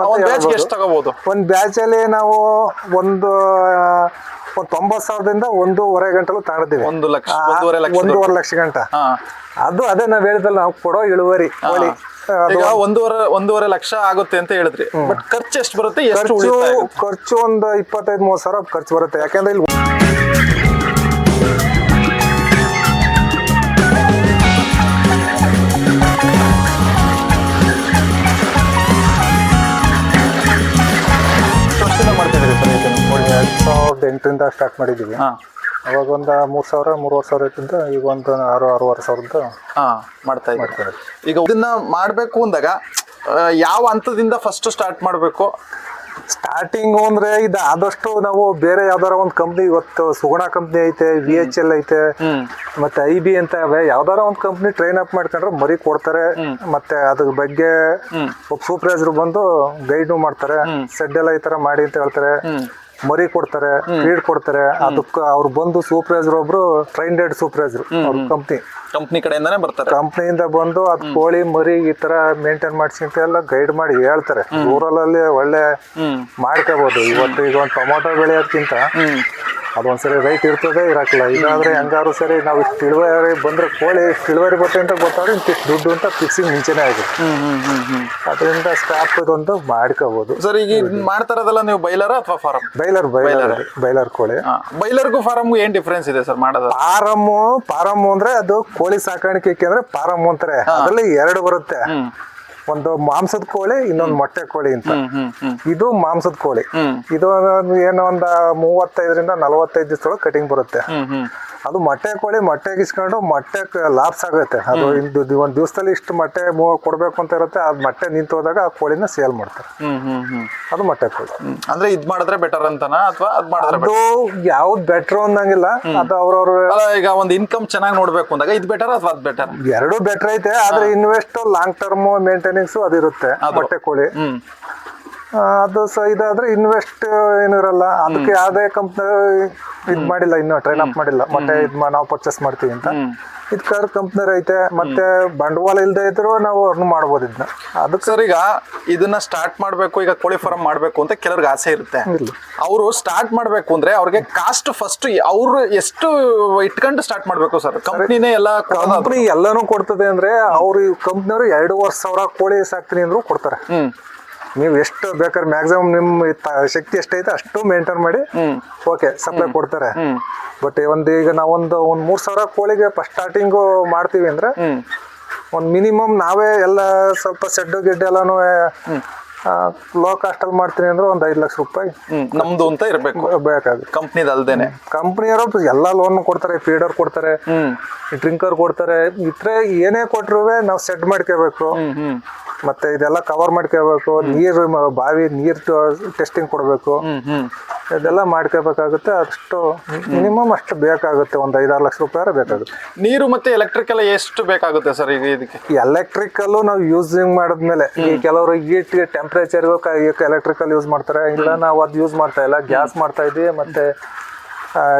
ಒಂದ್ ಹೇಳ್ಬೋದು. ಎಷ್ಟು ತಗೋಬಹುದು ಒಂದ್ ಬ್ಯಾಚ್ ಅಲ್ಲಿ ನಾವು ಒಂದು ತೊಂಬತ್ ಸಾವಿರದಿಂದ ಒಂದೂವರೆ ಗಂಟಲು ತಗೊಂಡಿದ್ದೀವಿ ಒಂದು ಲಕ್ಷ ಒಂದೂವರೆ ಲಕ್ಷ ಗಂಟ. ಅದು ಅದೇ ನಾವ್ ಹೇಳಿದಲ್ಲ ನಾವು ಕೊಡೋ ಇಳುವರಿ ಕೋಳಿ. ಈಗ ಒಂದೂವರೆ ಒಂದೂವರೆ ಲಕ್ಷ ಆಗುತ್ತೆ ಅಂತ ಹೇಳಿದ್ರಿ. ಬಟ್ ಖರ್ಚು ಎಷ್ಟು ಬರುತ್ತೆ? ಖರ್ಚು? ಖರ್ಚು ಒಂದು ಇಪ್ಪತ್ತೈದು ಮೂವತ್ತು ಸಾವಿರ ಖರ್ಚು ಬರುತ್ತೆ. ಯಾಕಂದ್ರೆ ಇಲ್ಲಿ ಸಾವಿರದ ಎಂಟರಿಂದ ಸ್ಟಾರ್ಟ್ ಮಾಡಿದ್ದೀವಿ. ಹಾ. ಅವಾಗ ಒಂದು ಮೂರು ಸಾವಿರ ಮೂರುವರೆ ಸಾವಿರ ಈಗ ಒಂದು ಆರು ಆರೂವರೆ ಸಾವಿರದ ಹಾ ಮಾಡ್ತಾ ಇದ್ದಾರೆ ಮಾಡ್ತಾರೆ ಈಗ ಇದನ್ನ ಮಾಡಬೇಕು ಅಂದಾಗ ಆ, ಯಾವ ಹಂತದಿಂದ ಫಸ್ಟ್ ಸ್ಟಾರ್ಟ್ ಮಾಡಬೇಕು? ಸ್ಟಾರ್ಟಿಂಗ್ ಅಂದ್ರೆ ಇದು ಆದಷ್ಟು ನಾವು ಬೇರೆ ಯಾವ್ದಾರ ಒಂದು ಕಂಪ್ನಿ ಇವತ್ತು ಸುಗುಣ ಕಂಪ್ನಿ ಐತೆ ವಿ ಎಚ್ ಎಲ್ ಐತೆ ಮತ್ತೆ ಐ ಬಿ ಅಂತ ಅವೆ ಯಾವ್ದಾರ ಒಂದು ಕಂಪ್ನಿ ಟ್ರೈನ್ ಅಪ್ ಮಾಡ್ಕೊಂಡ್ರೆ ಮರಿ ಕೊಡ್ತಾರೆ ಮತ್ತೆ ಅದ್ರ ಬಗ್ಗೆ. ಒಬ್ಬ ಸೂಪರ್ವೈಸರ್ ಬಂದು ಗೈಡ್ ಮಾಡ್ತಾರೆ ಸೆಡ್ ಎಲ್ಲ ಈ ತರ ಮಾಡಿ ಅಂತ ಹೇಳ್ತಾರೆ. ಮರಿ ಕೊಡ್ತಾರೆ ಫೀಡ್ ಕೊಡ್ತಾರೆ ಅದಕ್ಕೆ ಅವ್ರು ಬಂದು ಸೂಪರ್ವೈಸರ್ ಒಬ್ರು ಟ್ರೈನ್ಡೆಡ್ ಸೂಪರ್ವೈಸರ್ ಅವ್ರ ಕಂಪ್ನಿ ಕಂಪ್ನಿ ಕಡೆಯಿಂದಾನೆ ಬರ್ತಾರೆ. ಕಂಪ್ನಿಯಿಂದ ಬಂದು ಅದ್ ಕೋಳಿ ಮರಿ ಈ ತರ ಮೇಂಟೈನ್ ಮಾಡಿಸಿ ಅಂತ ಎಲ್ಲ ಗೈಡ್ ಮಾಡಿ ಹೇಳ್ತಾರೆ. ಊರಲ್ಲಿ ಒಳ್ಳೆ ಹ್ಮ್. ಮಾಡ್ಕೋಬಹುದು ಇವತ್ತು ಈಗ ಒಂದು ಟೊಮೊಟೊ ಬೆಳೆಯೋದ್ಕಿಂತ ಅದೊಂದ್ಸರಿ ರೈಟ್ ಇರ್ತದೆ ಇರಕ್ಕಿಲ್ಲ. ಇದಾದ್ರೆ ಹೆಂಗಾರು ಸರಿ ನಾವು ಇಷ್ಟು ಇಳುವರಿ ಬಂದ್ರೆ ಕೋಳಿ ಇಷ್ಟು ಇಳುವರಿ ಬರುತ್ತೆ ಅಂತ ಗೊತ್ತಾದ್ರೆ ಇಂತಿಷ್ಟು ದುಡ್ಡು ಅಂತ ಫಿಕ್ಸಿಂಗ್ ಮುಂಚೆನೇ ಹ್ಮ್ ಅದರಿಂದ ಸ್ಟಾಪ್ ಇದೊಂದು ಮಾಡ್ಕೋಬಹುದು ಸರ್ ಈಗ ಮಾಡ್ತಾರದಲ್ಲ ಮಾಡ್ತಾ ನೀವು ಬೈಲರ್ ಅಥವಾ ಫಾರಂ? Boiler boiler boiler. ಕೋಳಿ. ಬೈಲರ್ಗೂ ಫಾರಮ್ಗೂ ಏನ್ ಡಿಫ್ರೆನ್ಸ್ ಇದೆ ಸರ್ ಮಾಡೋದು? ಫಾರಮ್ ಫಾರಮ್ ಅಂದ್ರೆ ಅದು ಕೋಳಿ ಸಾಕಾಣಿಕೆ ಅಂದ್ರೆ ಫಾರಮ್ ಅಂತಾರೆ. ಅದರಲ್ಲಿ ಎರಡು ಬರುತ್ತೆ. ಒಂದು ಮಾಂಸದ ಕೋಳಿ ಇನ್ನೊಂದು ಮೊಟ್ಟೆ ಕೋಳಿ ಅಂತ. ಇದು ಮಾಂಸದ ಕೋಳಿ. ಇದು ಏನೋ ಒಂದು ಮೂವತ್ತೈದರಿಂದ ನಲವತ್ತೈದು ದಿವಸದೊಳಗೆ ಕಟಿಂಗ್ ಬರುತ್ತೆ. ಅದು ಮೊಟ್ಟೆ ಕೋಳಿ ಮೊಟ್ಟೆ ಇಸ್ಕೊಂಡು ಮೊಟ್ಟೆ ಲಾಪ್ಸ್ ಆಗುತ್ತೆ. ಅದು ಇಂದು ಒಂದು ದಿವಸದಲ್ಲಿ ಇಷ್ಟು ಮೊಟ್ಟೆ ಮೂವ್ ಕೊಡ್ಬೇಕು ಅಂತ ಇರುತ್ತೆ ಅದು ಮೊಟ್ಟೆ ನಿಂತು ಹೋದಾಗ ಆ ಕೋಳಿನ ಸೇಲ್ ಮಾಡ್ತಾರೆ. ಅದು ಮೊಟ್ಟೆ ಕೋಳಿ. ಅಂದ್ರೆ ಇದ್ ಮಾಡಿದ್ರೆ ಬೆಟರ್ ಅಂತನಾ ಅಥವಾ ಅದ್ ಮಾಡಿದ್ರೆ ಅದು ಯಾವ್ದು ಬೆಟರ್ ಅನ್ನಂಗಿಲ್ಲ ಅದು ಅವ್ರವ್ರ ಈಗ ಒಂದು ಇನ್ಕಮ್ ಚೆನ್ನಾಗಿ ನೋಡ್ಬೇಕು ಅಂದಾಗ ಇದು ಬೆಟರ್ ಅಥವಾ ಅದ್ ಬೆಟರ್ ಎರಡು ಬೆಟರ್ ಐತೆ ಆದ್ರೆ ಇನ್ವೆಸ್ಟ್ ಲಾಂಗ್ ಟರ್ಮ್ ಮೇಂಟೆನೆನ್ಸ್ ಅದಿರುತ್ತೆ ಮೊಟ್ಟೆ ಕೋಳಿ. ಆ, ಅದು ಸ ಇದಾದ್ರೆ ಇನ್ವೆಸ್ಟ್ ಏನು ಇರಲ್ಲ ಅದಕ್ಕೆ ಯಾವುದೇ ಕಂಪ್ನಿ ಇದು ಮಾಡಿಲ್ಲ ಇನ್ನು ಟ್ರೈನ್ ಅಪ್ ಮಾಡಿಲ್ಲ. ಮತ್ತೆ ಇದ್ ನಾವು ಪರ್ಚೇಸ್ ಮಾಡ್ತೀವಿ ಅಂತ. ಇದು ಕಾರ್ ಕಂಪ್ನಿ ಐತೆ ಮತ್ತೆ ಬಂಡವಾಳ ಇಲ್ಲದೆ ಇದ್ರು ನಾವು ಅರ್ನ್ ಮಾಡ್ಬೋದು ಇದನ್ನ ಅದಕ್ಕೆ ಸರ್ ಈಗ ಇದನ್ನ ಸ್ಟಾರ್ಟ್ ಮಾಡ್ಬೇಕು ಈಗ ಕೋಳಿ ಫಾರ್ಮ್ ಮಾಡ್ಬೇಕು ಅಂತ ಕೆಲವ್ರಿಗೆ ಆಸೆ ಇರುತ್ತೆ. ಅವರು ಸ್ಟಾರ್ಟ್ ಮಾಡ್ಬೇಕು ಅಂದ್ರೆ ಅವ್ರಿಗೆ ಕಾಸ್ಟ್ ಫಸ್ಟ್ ಅವ್ರು ಎಷ್ಟು ಇಟ್ಕೊಂಡು ಸ್ಟಾರ್ಟ್ ಮಾಡ್ಬೇಕು ಸರ್? ಕಂಪ್ನಿನೇ ಎಲ್ಲ. ಕಂಪ್ನಿ ಎಲ್ಲಾನು ಕೊಡ್ತದೆ ಅಂದ್ರೆ ಅವ್ರು ಕಂಪ್ನಿಯವರು ವರ್ಷ ಸಾವಿರ ಕೋಳಿ ಸಾಕ್ತೀನಿ ಅಂದ್ರು ಕೊಡ್ತಾರೆ. ನೀವು ಎಷ್ಟು ಬೇಕಾದ್ರೆ ಮ್ಯಾಕ್ಸಿಮಮ್ ನಿಮ್ಮ ಶಕ್ತಿ ಎಷ್ಟೈತೆ ಅಷ್ಟು ಮೇಂಟೈನ್ ಮಾಡಿ ಓಕೆ ಸಪ್ಲೈ ಕೊಡ್ತಾರೆ. ಬಟ್ ಒಂದು ಈಗ ನಾವೊಂದು ಒಂದು ಮೂರ್ ಸಾವಿರ ಕೋಳಿಗೆ ಫಸ್ಟ್ ಸ್ಟಾರ್ಟಿಂಗು ಮಾಡ್ತೀವಿ ಅಂದ್ರೆ ಒಂದು ಮಿನಿಮಮ್ ನಾವೇ ಎಲ್ಲ ಸ್ವಲ್ಪ ಸೆಡ್ಡು ಗಿಡ್ಡು ಎಲ್ಲಾನು ಲೋ ಕಾಸ್ಟ್ ಅಲ್ಲಿ ಮಾಡ್ತೀನಿ ಅಂದ್ರೆ ಒಂದು ಐದು ಲಕ್ಷ ರೂಪಾಯಿ ನಮ್ದು ಅಂತ ಇರಬೇಕು. ಬೇಕಾಗುತ್ತೆ. ಕಂಪ್ನಿದ ಅಲ್ದೇನೆ. ಕಂಪ್ನಿಯವರು ಎಲ್ಲ ಲೋನ್ ಕೊಡ್ತಾರೆ ಫೀಡರ್ ಕೊಡ್ತಾರೆ ಡ್ರಿಂಕರ್ ಕೊಡ್ತಾರೆ. ಇದ್ರೆ ಏನೇ ಕೊಟ್ರು ನಾವು ಸೆಟ್ ಮಾಡ್ಕೋಬೇಕು. ಮತ್ತೆ ಇದೆಲ್ಲ ಕವರ್ ಮಾಡ್ಕೋಬೇಕು. ನೀರು ಬಾವಿ ನೀರ್ ಟೆಸ್ಟಿಂಗ್ ಕೊಡಬೇಕು. ಇದೆಲ್ಲ ಮಾಡ್ಕೋಬೇಕಾಗುತ್ತೆ. ಅಷ್ಟು ಮಿನಿಮಮ್ ಅಷ್ಟು ಬೇಕಾಗುತ್ತೆ. ಒಂದು ಐದಾರು ಲಕ್ಷ ರೂಪಾಯಿ ಬೇಕಾಗುತ್ತೆ. ನೀರು ಮತ್ತೆ ಎಲ್ಲ ಎಷ್ಟು ಬೇಕಾಗುತ್ತೆ ಸರ್ ಈಗ ಇದಕ್ಕೆ? ಎಲೆಕ್ಟ್ರಿಕಲ್ ನಾವು ಯೂಸಿಂಗ್ ಮಾಡಿದ್ಮೇಲೆ ಈ ಕೆಲವರು ಹೀಟ್ ಟೆಂಪ್ರೇಚರ್ ಎಲೆಕ್ಟ್ರಿಕಲ್ ಯೂಸ್ ಮಾಡ್ತಾರೆ. ಇಲ್ಲ ನಾವು ಅದು ಯೂಸ್ ಮಾಡ್ತಾ ಇಲ್ಲ. ಗ್ಯಾಸ್ ಮಾಡ್ತಾ ಇದ್ದೀವಿ ಮತ್ತೆ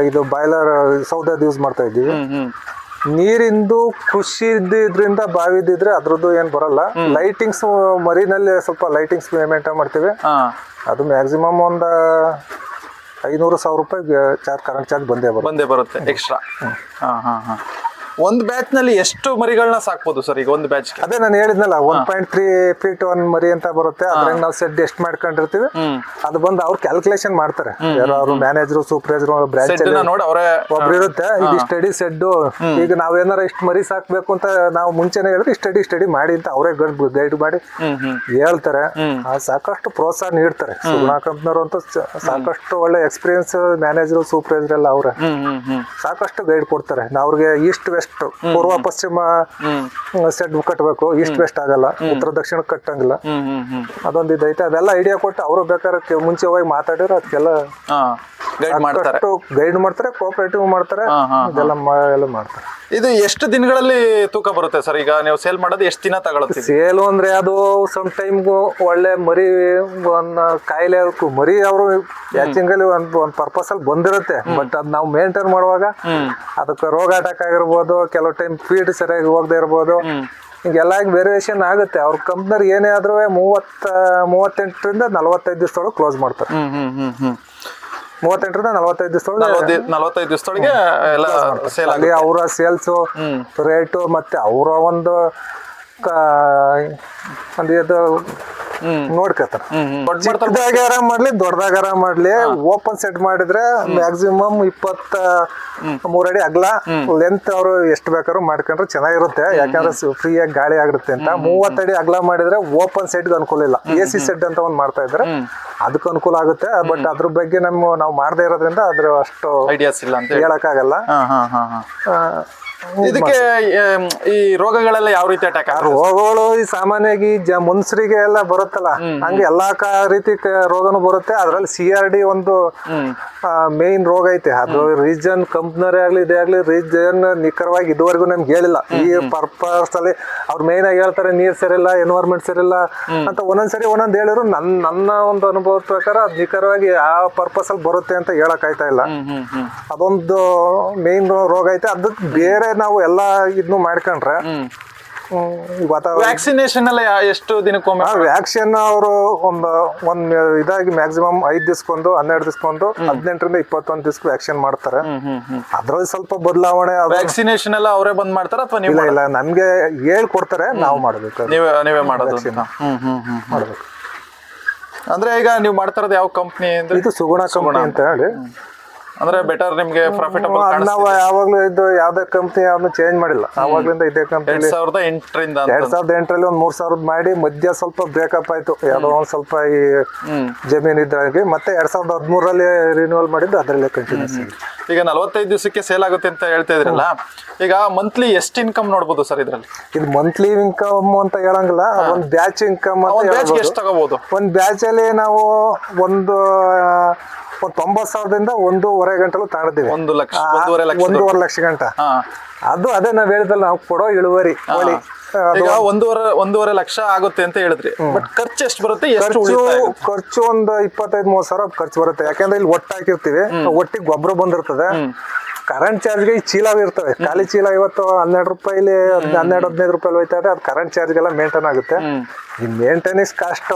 ಇದು ಬಾಯ್ಲರ್ ಸೌದದ್ದು ಯೂಸ್ ಮಾಡ್ತಾ ಇದ್ದೀವಿ ನೀರಿಂದು ಕೃಷಿ ಇದ್ರಿಂದ ಬಾವಿ ಇದ್ರೆ ಅದ್ರದ್ದು ಏನ್ ಬರಲ್ಲ. ಲೈಟಿಂಗ್ಸ್ ಮರಿನಲ್ಲಿ ಸ್ವಲ್ಪ ಲೈಟಿಂಗ್ಸ್ ಪೇಮೆಂಟ್ ಮಾಡ್ತೀವಿ. ಅದು ಮ್ಯಾಕ್ಸಿಮಮ್ ಒಂದ ಐನೂರು ಸಾವಿರ ರೂಪಾಯಿ ಚಾರ್ಜ್ ಕರೆಂಟ್ ಚಾರ್ಜ್ ಬಂದೇ ಬರುತ್ತೆ. ಬಂದೇ ಬರುತ್ತೆ ಎಕ್ಸ್ಟ್ರಾ ಹಾ ಹಾ ಹಾ. ಒಂದು ಬ್ಯಾಚ್ನಲ್ಲಿ ಎಷ್ಟು ಮರಿಗಳನ್ನ ಸಾಕ್ಬೋದು ಸರ್ ಈಗ ಒಂದು ಬ್ಯಾಚ್ ಅದೇ ನಾನು ಹೇಳಿದ್ನಲ್ಲ one point three feet one ಮರಿ ಅಂತ ಬರುತ್ತೆ. ಅದ್ರಾಗ ನಾವು ಸೆಡ್ ಎಷ್ಟು ಮಾಡ್ಕೊಂಡಿರ್ತೀವಿ ಅದು ಬಂದು ಅವ್ರು ಕ್ಯಾಲ್ಕುಲೇಷನ್ ಮಾಡ್ತಾರೆ. ಯಾರೋ ಅವ್ರು ಮ್ಯಾನೇಜರ್ ಸೂಪರ್ವೈಸರ್ ಬ್ರಾಂಚ್ ಸೆಡ್ ನೋಡಿ ಅವರೇ ಒಬ್ರು ಇರುತ್ತೆ ಇದು ಸ್ಟಡಿ ಸೆಡ್ ಈಗ ನಾವೇನಾರ ಇಷ್ಟು ಮರಿ ಸಾಕ್ಬೇಕು ಅಂತ ನಾವು ಮುಂಚೆನೆ ಹೇಳಿದ್ರೆ ಸ್ಟಡಿ ಸ್ಟಡಿ ಮಾಡಿ ಅಂತ ಅವರೇ ಗೈಡ್ ಮಾಡಿ ಹೇಳ್ತಾರೆ. ಆ ಸಾಕಷ್ಟು ಪ್ರೋತ್ಸಾಹ ನೀಡ್ತಾರೆ. ಸುಗುಣ ಕಂಪ್ನಿಯವರು ಅಂತ ಸಾಕಷ್ಟು ಒಳ್ಳೆ ಎಕ್ಸ್ಪೀರಿಯನ್ಸ್ ಮ್ಯಾನೇಜರ್ ಸೂಪರ್ವೈಸರ್ ಎಲ್ಲ ಅವ್ರೆ. ಸಾಕಷ್ಟು ಗೈಡ್ ಕೊಡ್ತಾರೆ. ನಾವು ಅವ್ರಿಗೆ ಈಸ್ಟ್ ವೆಸ್ಟ್ ಪೂರ್ವ ಪಶ್ಚಿಮ ಸೆಡ್ ಕಟ್ಟಬೇಕು ಈಸ್ಟ್ ವೆಸ್ಟ್ ಆಗಲ್ಲ. ಉತ್ತರ ದಕ್ಷಿಣ ಕಟ್ಟಂಗಿಲ್ಲ. ಅದೊಂದು ಇದೈತೆ ಅದೆಲ್ಲ ಐಡಿಯಾ ಕೊಟ್ಟು ಅವರು ಬೇಕಾದ್ರೆ ಮುಂಚೆ ಹೋಗಿ ಮಾತಾಡಿದ್ರೆ ಅದಕ್ಕೆಲ್ಲ ಗೈಡ್ ಮಾಡ್ತಾರೆ. ಕೋಆಪರೇಟಿವ್ ಮಾಡ್ತಾರೆ ಇದೆಲ್ಲ ಮಾಡ್ತಾರೆ. ಇದು ಎಷ್ಟು ದಿನಗಳಲ್ಲಿ ತೂಕ ಬರುತ್ತೆ ಸರ್? ಈಗ ನೀವು ಸೇಲ್ ಮಾಡೋದು ಎಷ್ಟು ದಿನ ತಗೊಳುತ್ತೆ ಸೇಲು ಅಂದ್ರೆ ಅದು ಸಮ್ ಟೈಮ್ ಒಳ್ಳೆ ಮರಿ ಒಂದ್ ಕಾಯಿಲೆ ಮರಿ ಅವರು ಯಾಚಿಂಗಲ್ಲಿ ಒಂದ್ ಒಂದ್ ಪರ್ಪಸ್ ಅಲ್ಲಿ ಬಂದಿರುತ್ತೆ. ಬಟ್ ಅದ್ ನಾವು ಮೇಂಟೈನ್ ಮಾಡುವಾಗ ಅದಕ್ಕೆ ರೋಗ ಅಟ್ಯಾಕ್ ಆಗಿರ್ಬೋದು ಕೆಲವು ಟೈಮ್ ಫೀಡ್ ಸರಿಯಾಗಿ ಹೋಗದೆ ಇರ್ಬೋದು. ಹಿಂಗೆಲ್ಲ ವೇರಿಯೇಷನ್ ಆಗುತ್ತೆ. ಅವ್ರ ಕಂಪ್ನರ್ ಏನೇ ಆದ್ರೂ ಮೂವತ್ತ ಮೂವತ್ತೆಂಟರಿಂದ ನಲವತ್ತೈದು ದಿವಸದೊಳಗೆ ಕ್ಲೋಸ್ ಮಾಡ್ತಾರೆ. ಮೂವತ್ತೆಂಟರಿಂದ ನಲವತ್ತೈದು ದಿವಸದೊಳಗೆ ನಲವತ್ತೈದು ನಲವತ್ತೈದು ದಿವಸದೊಳಗೆ ಎಲ್ಲ ಸೇಲ್ ಅಲ್ಲಿ ಅವರ ಸೇಲ್ಸು. ರೇಟು ಮತ್ತೆ ಅವರ ಒಂದು ಒಂದು ಇದು ನೋಡ್ಕೊತಾರೆ. ಚಿಕ್ಕದಾಗ ಮಾಡ್ಲಿ ದೊಡ್ಡದಾಗಾರ ಮಾಡ್ಲಿ ಓಪನ್ ಸೆಟ್ ಮಾಡಿದ್ರೆ ಮ್ಯಾಕ್ಸಿಮಮ್ ಇಪ್ಪತ್ತ ಮೂರಡಿ ಅಗಲ ಲೆಂತ್ ಅವರು ಎಷ್ಟು ಬೇಕಾದ್ರು ಮಾಡ್ಕೊಂಡ್ರೆ ಚೆನ್ನಾಗಿರುತ್ತೆ. ಯಾಕಂದ್ರೆ ಫ್ರೀ ಆಗಿ ಗಾಳಿ ಆಗಿರುತ್ತೆ ಅಂತ. ಮೂವತ್ತಡಿ ಅಗಲ ಮಾಡಿದ್ರೆ ಓಪನ್ ಸೆಟ್ ಅನುಕೂಲ ಇಲ್ಲ. ಎ ಸಿ ಸೆಟ್ ಅಂತ ಒಂದು ಮಾಡ್ತಾ ಇದ್ರೆ ಅದಕ್ಕೆ ಅನುಕೂಲ ಆಗುತ್ತೆ. ಬಟ್ ಅದ್ರ ಬಗ್ಗೆ ನಮ್ಮ ನಾವು ಮಾಡದೇ ಇರೋದ್ರಿಂದ ಅದ್ರ ಅಷ್ಟು ಐಡಿಯಾಸ್ ಇಲ್ಲ ಅಂತ ಹೇಳಕ್ ಹೇಳಕ್ಕಾಗಲ್ಲ. ಇದಕ್ಕೆ ಈ ರೋಗಗಳೆಲ್ಲ ಯಾವ ರೀತಿ ಅಟ್ಯಾಕ್ ರೋಗಗಳು ಈ ಸಾಮಾನ್ಯವಾಗಿ ಮನುಷ್ಯರಿಗೆ ಎಲ್ಲ ಬರುತ್ತಲ್ಲ ಹಂಗೆ ಎಲ್ಲಾ ಕ- ರೀತಿ ರೋಗನು ಬರುತ್ತೆ. ಅದ್ರಲ್ಲಿ ಸಿ ಆರ್ ಡಿ ಒಂದು ಮೇನ್ ರೋಗ ಐತೆ. ಅದು ರೀಜನ್ ಕಂಪ್ನರೇ ಆಗ್ಲಿ ಇದೇ ಆಗ್ಲಿ ರೀಜನ್ ನಿಖರವಾಗಿ ಇದುವರೆಗೂ ನಮ್ಗೆ ಹೇಳಿಲ್ಲ. ಈ ಪರ್ಪಸ್ ಅಲ್ಲಿ ಅವ್ರು ಮೇನ್ ಆಗಿ ಹೇಳ್ತಾರೆ ನೀರ್ ಸರಿಲ್ಲ ಎನ್ವೈರ್ಮೆಂಟ್ ಸರಿಲ್ಲ ಅಂತ ಒಂದೊಂದ್ಸರಿ ಒಂದೊಂದ್ ಹೇಳಿದ್ರು. ನನ್ ನನ್ನ ಒಂದು ಅನುಭವದ ಪ್ರಕಾರ ಅದ್ ನಿಖರವಾಗಿ ಆ ಪರ್ಪಸ್ ಅಲ್ಲಿ ಬರುತ್ತೆ ಅಂತ ಹೇಳಕ್ ಆಯ್ತಾ ಇಲ್ಲ. ಅದೊಂದು ಮೇನ್ ರೋಗ ಐತೆ. ಅದಕ್ಕೆ ಬೇರೆ ನಾವು ಎಲ್ಲ ಇದನ್ನು ಮಾಡ್ಕೊಂಡ್ರೆ ವ್ಯಾಕ್ಸಿನೇಷನ್ ಎಲ್ಲ ಎಷ್ಟು ದಿನಕ್ಕೊಮ್ಮೆ ವ್ಯಾಕ್ಸಿನ್ ಅವರು ಒಂದು ಒಂದ್ ಇದಾಗಿ ಮ್ಯಾಕ್ಸಿಮಮ್ ಐದ್ ದಿವ್ಸಕ್ಕೊಂದು ಹನ್ನೆರಡು ದಿವ್ಸಕ್ಕೊಂದು ಹದಿನೆಂಟರಿಂದ ಇಪ್ಪತ್ತೊಂದು ದಿವ್ಸಕ್ಕೆ ವ್ಯಾಕ್ಸಿನ್ ಮಾಡ್ತಾರೆ. ಅದ್ರಲ್ಲಿ ಸ್ವಲ್ಪ ಬದಲಾವಣೆ ವ್ಯಾಕ್ಸಿನೇಷನ್ ಎಲ್ಲ ಅವರೇ ಬಂದ್ ಮಾಡ್ತಾರ ಅಥವಾ ನೀವು ಇಲ್ಲ ನಮ್ಗೆ ಹೇಳ್ಕೊಡ್ತಾರೆ ನಾವು ಮಾಡ್ಬೇಕು. ನೀವೇ ನೀವೇ ಮಾಡೋದು ಮಾಡ್ಬೇಕು. ಅಂದ್ರೆ ಈಗ ನೀವು ಮಾಡ್ತಾರದ ಯಾವ ಕಂಪ್ನಿ ಅಂದ್ರೆ ಇದು ಸುಗುಣ ಕಂಪನಿ ಅಂತ. ಹೇಳಿ. ಅಂದ್ರೆ ಬೆಟರ್ ನಿಮ್ಗೆ ಪ್ರಾಫಿಟಬಲ್ ನಾವು ಯಾವಾಗ್ಲೂ ಇದು ಯಾವ್ದೇ ಕಂಪ್ನಿ ಯಾವ್ದು ಚೇಂಜ್ ಮಾಡಿಲ್ಲ. ಆವಾಗ್ಲಿಂದ ಇದೇ ಎರಡ್ ಕಂಪ್ನಿ ಸಾವಿರದ ಎಂಟರಿಂದ ಎರಡ್ ಸಾವಿರದ ಎಂಟರಲ್ಲಿ ಒಂದ್ ಮೂರ್ ಸಾವಿರದ ಮಾಡಿ ಮಧ್ಯ ಸ್ವಲ್ಪ ಬ್ರೇಕಪ್ ಆಯ್ತು. ಯಾವ್ದೋ ಒಂದ್ ಸ್ವಲ್ಪ ಈ ಜಮೀನ್ ಇದ್ರಾಗಿ. ಮತ್ತೆ ಎರಡ್ ಸಾವಿರದ ಹದಿಮೂರರಲ್ಲಿ ರಿನ್ಯೂವಲ್ ಮಾಡಿದ್ದು ಅದರಲ್ಲೇ ಕಂಟಿನ್ಯೂಸ್ ಈಗ ನಲವತ್ತೈದು ದಿವಸಕ್ಕೆ ಸೇಲ್ ಆಗುತ್ತೆ ಅಂತ ಹೇಳ್ತಾ ಇದ್ರಲ್ಲ. ಈಗ ಮಂತ್ಲಿ ಎಷ್ಟು ಇನ್ಕಮ್ ನೋಡ್ಬೋದು ಸರ್ ಇದ್ರಲ್ಲಿ? ಇದು ಮಂತ್ಲಿ ಇನ್ಕಮ್ ಅಂತ ಹೇಳಂಗಿಲ್ಲ. ಒಂದ್ ಬ್ಯಾಚ್ ಇನ್ಕಮ್ ಎಷ್ಟು ತಗೋಬಹುದು ಒಂದ್ ಬ್ಯಾಚ್ ಅಲ್ಲಿ ನಾವು ಒಂದ್ ತೊಂಬತ್ ಸಾವಿರದಿಂದ ಒಂದೂವರೆ ಗಂಟಲು ತಗೊಂಡಿದ್ದೀವಿ ಒಂದು ಲಕ್ಷ ಒಂದೂವರೆ ಲಕ್ಷ ಒಂದೂವರೆ ಲಕ್ಷ ಗಂಟ. ಅದು ಅದೇ ನಾವ್ ಹೇಳಿದಲ್ಲ ನಾವು ಕೊಡೋ ಇಳುವರಿ ಕೋಳಿ ಈಗ ಒಂದೂವರೆ ಒಂದೂವರೆ ಲಕ್ಷ ಆಗುತ್ತೆ ಅಂತ ಹೇಳಿದ್ರಿ. ಬಟ್ ಖರ್ಚು ಎಷ್ಟು ಬರುತ್ತೆ ಎಷ್ಟು ಖರ್ಚು? ಖರ್ಚು ಒಂದು ಇಪ್ಪತ್ತೈದು ಮೂವತ್ ಸಾವಿರ ಖರ್ಚು ಬರುತ್ತೆ. ಯಾಕಂದ್ರೆ ಇಲ್ಲಿ ಒಟ್ಟು ಹಾಕಿರ್ತೀವಿ. ಒಟ್ಟಿಗೆ ಗೊಬ್ಬರ ಬಂದಿರ್ತದೆ. ಕರೆಂಟ್ ಚಾರ್ಜ್ಗೆ ಈ ಚೀಲ ಇರ್ತವೆ. ಖಾಲಿ ಚೀಲ ಇವತ್ತು ಹನ್ನೆರಡು ರೂಪಾಯಿಲಿ ಹನ್ನೆರಡು ಹದಿನೈದು ರೂಪಾಯಿ ಹೋಯ್ತಾ ಅದು ಕರೆಂಟ್ ಚಾರ್ಜ್ಗೆಲ್ಲ ಮೇಂಟೈನ್ ಆಗುತ್ತೆ. ಈ ಮೇಂಟೆನೆನ್ಸ್ ಕಾಸ್ಟ್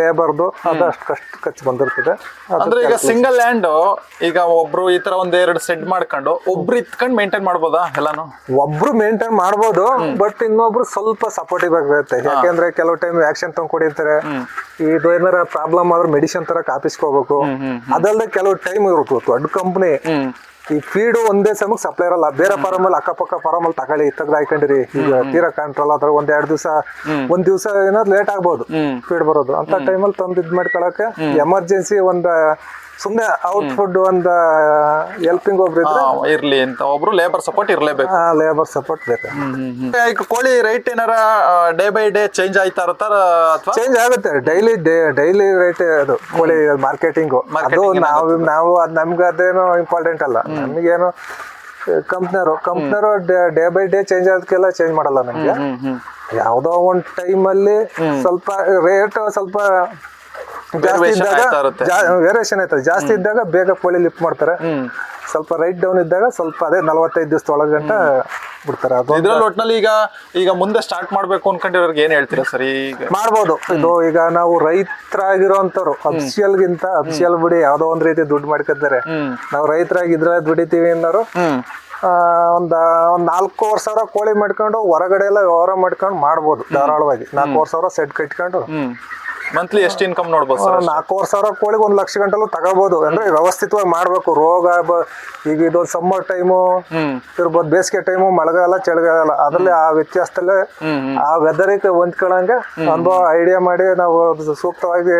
ಲೇಬರ್ದು ಅದು ಅಷ್ಟು ಕಷ್ಟ ಖರ್ಚು ಬಂದಿರ್ತದೆ. ಅಂದ್ರೆ ಈಗ ಸಿಂಗಲ್ ಲ್ಯಾಂಡ್ ಈಗ ಒಬ್ರು ಈ ತರ ಒಂದ್ ಎರಡು ಸೆಟ್ ಮಾಡ್ಕೊಂಡು ಒಬ್ರು ಇತ್ಕೊಂಡು ಮೇಂಟೈನ್ ಮಾಡ್ಬೋದಾ ಎಲ್ಲಾನು? ಒಬ್ರು ಮೇಂಟೈನ್ ಮಾಡ್ಬೋದು ಬಟ್ ಇನ್ನೊಬ್ರು ಸ್ವಲ್ಪ ಸಪೋರ್ಟಿವ್ ಆಗಿರುತ್ತೆ ಯಾಕೆಂದ್ರೆ ಕೆಲವು ಟೈಮ್ ವ್ಯಾಕ್ಸಿನ್ ಕೊಡಿರ್ತಾರೆ ಇದು ಏನಾರ ಪ್ರಾಬ್ಲಮ್ ಆದ್ರೆ ಮೆಡಿಸಿನ್ ತರ ಕಾಪಿಸ್ಕೋಬೇಕು ಅದಲ್ಲದೆ ಕೆಲವು ಟೈಮ್ ಇರುತ್ತೆ ದೊಡ್ಡ ಕಂಪ್ನಿ ಈ ಫೀಡ್ ಒಂದೇ ಸಮಯಕ್ಕೆ ಸಪ್ಲೈ ಇರಲ್ಲ. ಬೇರೆ ಫಾರಮ್ ಅಲ್ಲಿ ಅಕ್ಕಪಕ್ಕ ಫಾರಮ್ ಅಲ್ಲಿ ತಗೊಳ್ಳಿ. ತಗ್ದು ಹಾಕೊಂಡಿರಿ ಈಗ ತೀರಾ ಕಂಟ್ರೋಲ್ ಆದ್ರೆ ಒಂದ್ ಎರಡ್ ದಿವಸ ಒಂದ್ ದಿವಸ ಏನಾದ್ರು ಲೇಟ್ ಆಗ್ಬೋದು. ಫೀಡ್ ಬರೋದು. ಅಂತ ಟೈಮಲ್ಲಿ ತಂದು ಇದ್ ಮಾಡ್ಕೊಳಕ್ಕೆ ಎಮರ್ಜೆನ್ಸಿ ಒಂದ್ ಸುಮ್ನೆ ಔಟ್ ಫುಡ್ ಒಂದ್ ಹೆಲ್ಪಿಂಗ್ ಒಬ್ರು ಇರ್ಲಿ ಅಂತ. ಒಬ್ರು ಲೇಬರ್ ಸಪೋರ್ಟ್ ಇರ್ಲೇಬೇಕು. ಲೇಬರ್ ಸಪೋರ್ಟ್ ಬೇಕು. ಈಗ ಕೋಳಿ ರೇಟ್ ಏನಾರ ಡೇ ಬೈ ಡೇ ಚೇಂಜ್ ಆಯ್ತಾ ಇರತ್ತಾರ ಅಥವಾ? ಚೇಂಜ್ ಆಗುತ್ತೆ. ಡೈಲಿ ಡೈಲಿ ರೇಟ್ ಅದು ಕೋಳಿ ಮಾರ್ಕೆಟಿಂಗ್ ಅದು ನಾವು ನಾವು ಅದ್ ನಮ್ಗೆ ಅದೇನು ಇಂಪಾರ್ಟೆಂಟ್ ಅಲ್ಲ. ನಮಗೇನು ಕಂಪ್ನಿಯವರು ಕಂಪ್ನಿಯವರು ಡೇ ಬೈ ಡೇ ಚೇಂಜ್ ಆದಕ್ಕೆಲ್ಲ ಚೇಂಜ್ ಮಾಡಲ್ಲ ನಮಗೆ. ಯಾವುದೋ ಒಂದು ಟೈಮಲ್ಲಿ ಒಂದ್ ಟೈಮ್ ಅಲ್ಲಿ ಸ್ವಲ್ಪ ರೇಟ್ ಸ್ವಲ್ಪ ಜಾಸ್ತಿ ಇದ್ದಾಗ. ವೇರಿಯೇಷನ್ ಆಯ್ತದೆ ಜಾಸ್ತಿ ಇದ್ದಾಗ ಬೇಗ ಕೋಳಿ ಲಿಫ್ಟ್ ಮಾಡ್ತಾರೆ. ಸ್ವಲ್ಪ ರೈಟ್ ಡೌನ್ ಇದ್ದಾಗ ಸ್ವಲ್ಪ ಅದೇ ನಲವತ್ತೈದು ದಿವಸ ಒಳಗಂಟ ಬಿಡ್ತಾರೆ. ಅದು ಇದ್ರಲ್ಲಿ ಒಟ್ನಲ್ಲಿ ಈಗ ಈಗ ಮುಂದೆ ಸ್ಟಾರ್ಟ್ ಮಾಡ್ಬೇಕು ಅನ್ಕೊಂಡಿರೋರ್ಗೆ ಏನ್ ಹೇಳ್ತೀರಾ ಸರಿ ಈಗ? ಮಾಡ್ಬೋದು. ಇದು ಈಗ ನಾವು ರೈತರಾಗಿರೋಂಥವ್ರು ಅಫಿಷಿಯಲ್ಗಿಂತ ಅಫಿಷಿಯಲ್ ಬಿಡಿ ಯಾವ್ದೋ ಒಂದ್ ರೀತಿ ದುಡ್ಡು ಮಾಡ್ಕೊತಾರೆ ನಾವು ರೈತರಾಗಿ ಇದ್ರ ದುಡಿತೀವಿ ಅನ್ನೋರು ಒಂದ್ ಒಂದ್ ನಾಲ್ಕೂವರೆ ಸಾವಿರ ಕೋಳಿ ಮಾಡ್ಕೊಂಡು ಹೊರಗಡೆ ಎಲ್ಲ ವ್ಯವಹಾರ ಮಾಡ್ಕೊಂಡು ಮಾಡ್ಬೋದು ಧಾರಾಳವಾಗಿ. ನಾಲ್ಕೂವರೆ ಸಾವಿರ ಸೆಟ್ ಕಟ್ಕೊಂಡು ಮಂತ್ಲಿ ಎಷ್ಟು ಇನ್ಕಮ್ ನೋಡ್ಬೋದು ಸರ್ ನಾಲ್ಕೂವರೆ ಸಾವಿರ ಕೋಳಿಗೆ ಒಂದ್ ಲಕ್ಷ ಗಂಟಲು ತಗೋಬಹುದು ಅಂದ್ರೆ ವ್ಯವಸ್ಥಿತವಾಗಿ ಮಾಡ್ಬೇಕು. ರೋಗ ಈಗ ಇದೊಂದು ಸಮ್ಮರ್ ಟೈಮು ಇರ್ಬೋದು ಬೇಸಿಗೆ ಟೈಮು ಮಳೆಗಾಲ ಚಳಿಗಾಲ ಅದ್ರಲ್ಲಿ ಆ ವ್ಯತ್ಯಾಸದಲ್ಲೇ ಆ ವೆದರಿಗೆ ಹೊಂದ್ಕೊಳಂಗೆ ಒಂದು ಐಡಿಯಾ ಮಾಡಿ ನಾವು ಸೂಕ್ತವಾಗಿ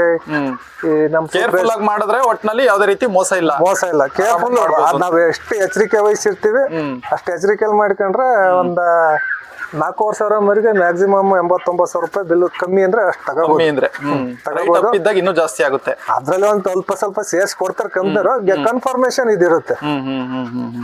ಈ ಕೇರ್ಫುಲ್ ಆಗಿ ಮಾಡಿದ್ರೆ ಒಟ್ನಲ್ಲಿ ಯಾವ್ದೇ ರೀತಿ ಮೋಸ ಇಲ್ಲ. ಮೋಸ ಇಲ್ಲ. ಕೇರ್ಫುಲ್ ನಾವ್ ಎಷ್ಟು ಎಚ್ಚರಿಕೆ ವಹಿಸಿರ್ತೀವಿ ಅಷ್ಟು ಎಚ್ಚರಿಕೆ ಮಾಡ್ಕೊಂಡ್ರೆ ಒಂದ ನಾಲ್ಕೂವರೆ ಸಾವಿರ ಮರಿಗೆ ಮ್ಯಾಕ್ಸಿಮಮ್ ಎಂಬತ್ತೊಂಬತ್ತು ಸಾವಿರ ರೂಪಾಯಿ ಬಿಲ್ ಕಮ್ಮಿ ಅಂದ್ರೆ ಅಷ್ಟು ತಗೋಬಹುದು ಅಂದ್ರೆ. ಇದ್ದಾಗ ಇನ್ನೂ ಜಾಸ್ತಿ ಆಗುತ್ತೆ. ಅದ್ರಲ್ಲಿ ಒಂದ್ ಸ್ವಲ್ಪ ಸ್ವಲ್ಪ ಸೇರ್ಸ್ ಕೊಡ್ತಾರೆ ಕಂಪ್ನರ್ ಕನ್ಫರ್ಮೇಶನ್ ಇದಿರುತ್ತೆ.